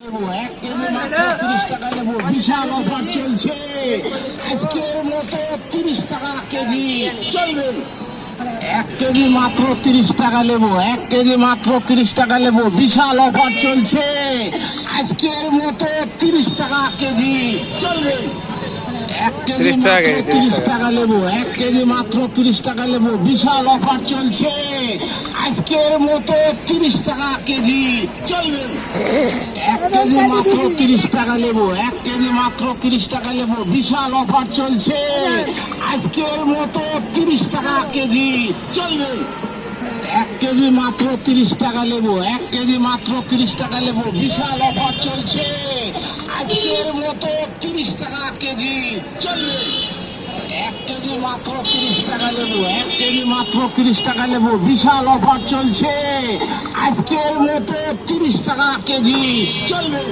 এক কেজি মাত্র তিরিশ টাকা নেব বিশাল অফার চলছে আজকের মতো তিরিশ টাকা কেজি চলবে এক কেজি মাত্র তিরিশ টাকা নেব বিশাল অফার চলছে আজকের মতো তিরিশ টাকা কেজি চলবে এক কেজি তিরিশ। টাকা নেব এক কেজি মাত্র তিরিশ টাকা নেব বিশাল অফার চলছে আজকের মতো তিরিশ টাকা কেজি চলবে। এক কেজি মাত্র তিরিশ টাকা নেব এক কেজি মাত্র তিরিশ টাকা নেব। বিশাল অফার চলছে। আজকের মতো তিরিশ টাকা কেজি চলবে। এক কেজি মাত্র তিরিশ টাকা নেব এক কেজি মাত্র তিরিশ টাকা নেব। বিশাল অফার চলছে। আজকের মতো তিরিশ টাকা কেজি চলবে। কেজি মাত্র তিরিশ টাকা নেব এক কেজি মাত্র তিরিশ টাকা নেব বিশাল অফার চলছে। আজকের মতো তিরিশ টাকা কেজি চলবে।